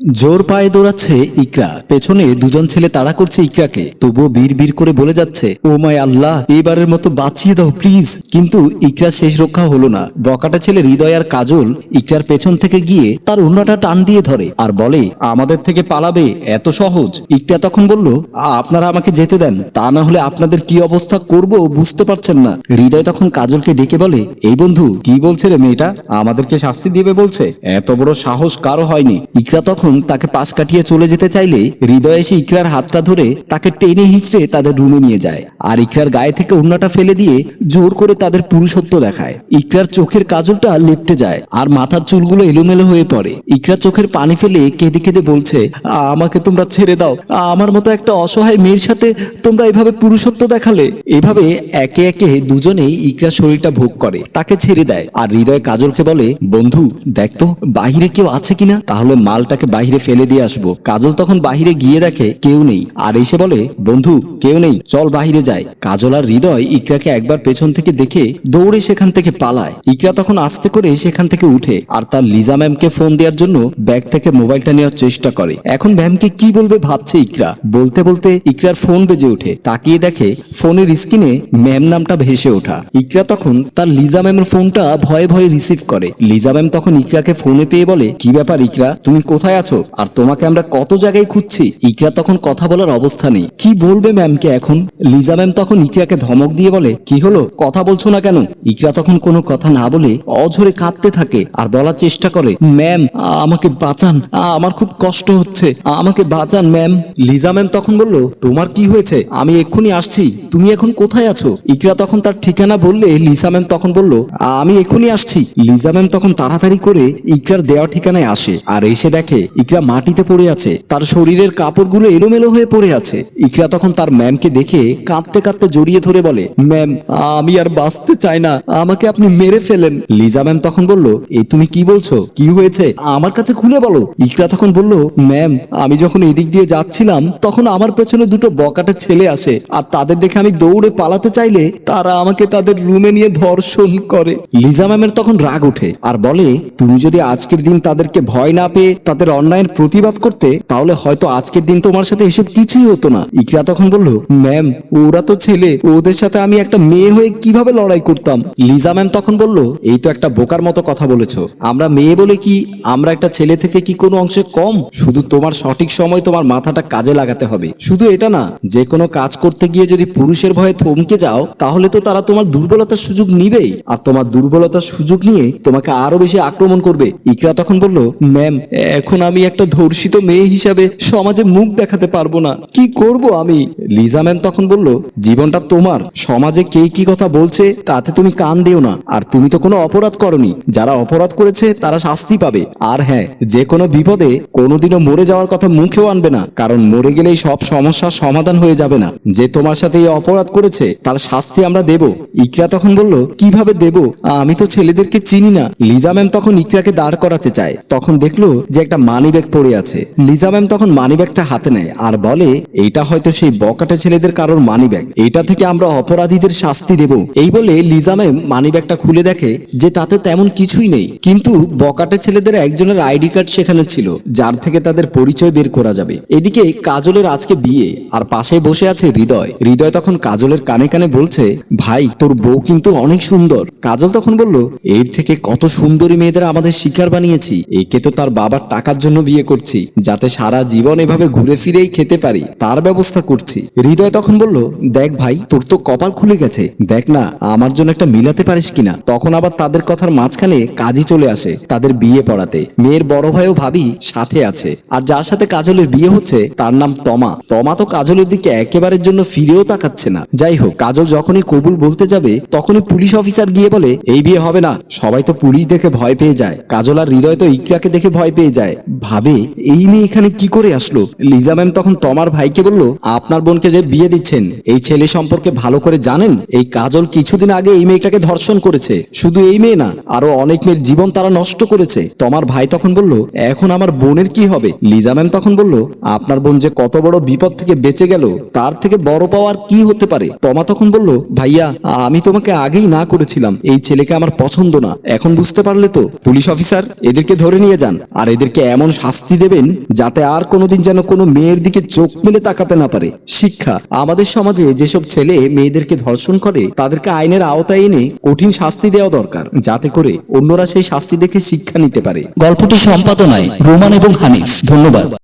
জোর পায়ে দৌড়াচ্ছে ইকরা। পেছনে দুজন ছেলে তাড়া করছে ইকরাকে। তবুও বীর বীর করে বলে যাচ্ছে, ও মাই আল্লাহ, এবারের মতো বাঁচিয়ে দাও, প্লিজ। কিন্তু ইকরা শেষ রক্ষা হলো না। বকাটা ছেলে হৃদয় আর কাজল ইকরার পেছন থেকে গিয়ে তার উন্নাটা টান দিয়ে ধরে আর বলে, আমাদের থেকে পালাবে, এত সহজ। ইকরা তখন বলল, আপনারা আমাকে যেতে দেন, তা না হলে আপনাদের কি অবস্থা করব বুঝতে পারছেন না। হৃদয় তখন কাজলকে ডেকে বলে, এই বন্ধু, কি বলছে রে মেয়েটা? আমাদেরকে শাস্তি দিবে বলছে? এত বড় সাহস কারও হয়নি। ইকরা তখন তাকে পাশ কাটিয়ে চলে যেতে চাইলে হৃদয় এসে ইকরার হাতটা ধরে তাকে টেনে হিঁচড়ে তাদের রুমে নিয়ে যায় আর ইকরার গায়ে থেকে উন্নাটা ফেলে দিয়ে জোর করে তাদের পুরুষত্ব দেখায়। ইকরার চোখের কাজলটা লেপটে যায় আর মাথার চুলগুলো এলোমেলো হয়ে পড়ে। ইকরা চোখের পানি ফেলে কেঁদে কেঁদে বলছে, আমাকে তোমরা ছেড়ে দাও। আমার মতো একটা অসহায় মেয়ের সাথে তোমরা এভাবে পুরুষত্ব দেখালে? এভাবে একে একে দুজনেই ইকরার শরীরটা ভোগ করে, তাকে ছেড়ে দেয়। আর হৃদয় কাজলকে বলে, বন্ধু, দেখ তো, বাহিরে কেউ আছে কিনা? তাহলে মালটাকে বাহিরে ফেলে দিয়ে আসব। কাজল তখন বাহিরে গিয়ে দেখে কেউ নেই। আর এসে বলে, বন্ধু, কেউ নেই। চল বাহিরে যাই। কাজল আর হৃদয় ইকরাকে একবার পেছন থেকে দেখে দৌড়ে সেখান থেকে পালায়। ইকরা তখন আস্তে করে সেখান থেকে উঠে আর তার লিজা ম্যামকে ফোন দেওয়ার জন্য ব্যাগ থেকে মোবাইলটা নেওয়ার চেষ্টা করে। এখন ম্যামকে কি বলবে ভাবছে ইকরা। বলতে বলতে ইকরার ফোন বেজে ওঠে। তাকিয়ে দেখে ফোনের স্ক্রিনে ম্যাম নামটা ভেসে ওঠা। ইকরা তখন তার লিজা ম্যামের ফোনটা ভয়ে ভয়ে রিসিভ করে। লিজা ম্যাম তখন ইকরাকে ফোনে পেয়ে বলে, কি ব্যাপার ইকরা? তুমি কোথায় আছো? আর তোমাকে আমরা কত জায়গায় খুঁজছি? ইকরা তখন কথা বলার অবস্থা নেই। কি বলবে ম্যামকে এখন? লিজা ম্যাম তখন ইকরাকে ধমক দিয়ে বলে, কি হলো? কথা বলছো না কেন? ইকরা তখন কোনো কথা না বলে অঝরে কাঁদতে থাকে আর বলার চেষ্টা করে, ম্যাম, আমাকে বাঁচান। আমার খুব কষ্ট হচ্ছে। আমাকে বাঁচান, ম্যাম। লিজা ম্যাম তখন বলল, তোমার কি হয়েছে? আমি এক্ষুনি আসছি। তুমি এখন কোথায় আছো? ইকরা তখন তার ঠিকানা বললে লিজা ম্যাম তখন বলল, আমি এক্ষুনি আসছি। লিজা ম্যাম তখন তাড়াতাড়ি করে ইকরার দেওয়া ঠিকানায় আসে আর এসে দেখে ইকরা মাটিতে পড়ে আছে। তার শরীরের কাপড়গুলো এলোমেলো হয়ে পড়ে আছে। ইকরা তখন তার ম্যামকে দেখে কাঁদতে কাঁদতে জড়িয়ে ধরে বলে, ম্যাম, আমি আর বাঁচতে চাই না। আমাকে আপনি মেরে ফেলেন। লিজা ম্যাম তখন বলল, এই তুমি কি বলছো? কি হয়েছে? আমার কাছে খুলে বলো। ইকরা তখন বলল, ম্যাম, আমি যখন এদিক দিয়ে যাচ্ছিলাম, তখন আমার পেছনে দুটো বকাটে ছেলে আসে। আর তাদের দেখে আমি দৌড়ে পালাতে চাইলে তারা আমাকে তাদের রুমে নিয়ে ধর্ষণ করে। লিজা ম্যামের তখন রাগ ওঠে আর বলে, তুমি যদি আজকের দিন তাদেরকে ভয় না পেয়ে তাদের অন্যায়ের প্রতিবাদ করতে, তাহলে হয়তো আজকের দিন তোমার সাথে এসব কিছুই হতো না। ইকরা তখন বলল, ম্যাম, ওরা তো ছেলে, ওদের সাথে আমি একটা মেয়ে হয়ে কীভাবে লড়াই করতাম? লিজা ম্যাম তখন বলল, এই তো একটা বোকার মতো কথা বলেছ। আমরা মেয়ে বলে কি, আমরা একটা ছেলে থেকে কি কোনো অংশে কম? শুধু তোমার সঠিক সময় তোমার মাথাটা কাজে লাগাতে হবে। শুধু এটা না, যে কোনো কাজ করতে গিয়ে যদি পুরুষের ভয়ে থমকে যাও, তাহলে তো তারা তোমার দুর্বলতার সুযোগ নিবেই। আর তোমার দুর্বলতার সুযোগ নিয়ে তোমাকে আরও বেশি আক্রমণ করবে। ইকরা তখন বলল, ম্যাম, এখন আমি একটা ধর্ষিত মেয়ে হিসাবে সমাজে মুখ দেখাতে পারব না। কি করব আমি? লিজা ম্যাম তখন বলল, জীবনটা তোমার। সমাজে কে কি কথা বলছে তাতে তুমি কান দিও না। আর তুমি তো কোনো অপরাধ করনি। যারা অপরাধ করেছে তারা শাস্তি পাবে। আর হ্যাঁ যে কোনো বিপদে কোনোদিনও মরে যাওয়ার কথা মুখেও আনবে না। কারণ মরে গেলেই সব সমস্যার সমাধান হয়ে যাবে না। যে তোমার সাথে এই অপরাধ করেছে, তার শাস্তি আমরা দেব। ইকরা তখন বলল, কীভাবে দেব? আমি তো ছেলেদেরকে চিনি না। লিজা ম্যাম তখন ইকরাকে দাঁড় করাতে চায়। তখন দেখল যে একটা মানি ব্যাগ পড়ে আছে। লিজা ম্যাম তখন মানি ব্যাগটা হাতে নেয় আর বলে, এইটা হয়তো সেই বকাটে ছেলেদের কারোর মানি ব্যাগ এইটা থেকে আমরা অপরাধীদের শাস্তি দেব। এই বলে লিজা ম্যাম মানি ব্যাগটা খুলে দেখে যে তাতে তেমন কিছুই নেই। কিন্তু বকাটে ছেলেদের একজনের আইডি কার্ড সেখানে ছিল, যার থেকে তাদের পরিচয় বের করা যাবে। এদিকে কাজলের আজকে বিয়ে, আর পাশে বসে আছে হৃদয়। হৃদয় তখন কাজলের কানে কানে বলছে, ভাই, তোর বউ কিন্তু অনেক সুন্দর। কাজল তখন বলল, এর থেকে কত সুন্দরী মেয়েদের আমাদের শিকার বানিয়েছি। একে তো তার বাবার টাকার জন্য বিয়ে করছি, যাতে সারা জীবন এভাবে ঘুরে ফিরেই খেতে পারি। তার ব্যবস্থা করছি। হৃদয় তখন বলল, দেখ ভাই, তোর তো কপাল খুলে গেছে। দেখ না, আমার জন্য একটা মিলাতে পারিস কিনা? তখন আবার তাদের কথার মাঝখানে কাজই চলে আসে তাদের বিয়ে পড়াতে। মেয়ের বড় ভাইও ভাবি সাথে আছে। আর যার সাথে কাজলের বিয়ে হচ্ছে, তার নাম তমা। তমা তো কাজলের দিকে একেবারের জন্য ফিরেও তাকাচ্ছে না। যাই হোক, কাজল যখনই কবুল বলতে যাবে, তখনই পুলিশ অফিসার গিয়ে বলে, এই বিয়ে হবে না। সবাই তো পুলিশ দেখে ভয় পেয়ে যায়। কাজল আর হৃদয় তো ইকরাকে দেখে ভয় পেয়ে যায়। ভাবে, এই মেয়ে এখানে কি করে আসলো? লিজা ম্যাম তখন তমার ভাইকে বলল, আপনার বোনকে যে বিয়ে দিচ্ছেন, এই ছেলে সম্পর্কে ভালো করে জানেন? এই কাজল কিছুদিন আগে এই মেয়েটাকে ধর্ষণ করেছে। শুধু এই মেয়ে না, আরও অনেক মেয়ের জীবন তারা নষ্ট করেছে। তোমার ভাই তখন বলল, এখন আমার বোনের কি হবে? লিজা ম্যাম তখন বলল, আপনার বোন যে কত বড় বিপদ থেকে বেঁচে গেল, তার থেকে বড় পাওয়ার কি হতে পারে? তমা তখন বলল, ভাইয়া, আমি তোমাকে আগেই না করেছিলাম। এই ছেলেকে আমার পছন্দ না। এখন বুঝতে পারলে তো। পুলিশ অফিসার, এদেরকে ধরে নিয়ে যান। আর এদেরকে এমন শাস্তি দেবেন যাতে আর কোনোদিন যেন কোনো মেয়ের দিকে চোখ মেলে তাকাতে না পারে। শিক্ষা, আমাদের সমাজে যেসব ছেলে মেয়েদেরকে ধর্ষণ করে, তাদেরকে আইনের আওতায় এনে কঠিন শাস্তি দেওয়া দরকার, যাতে করে অন্যরা সেই শাস্তি দেখে শিক্ষা নিতে পারে। গল্পটি সম্পাদনায় রোমান এবং হানিফ। ধন্যবাদ।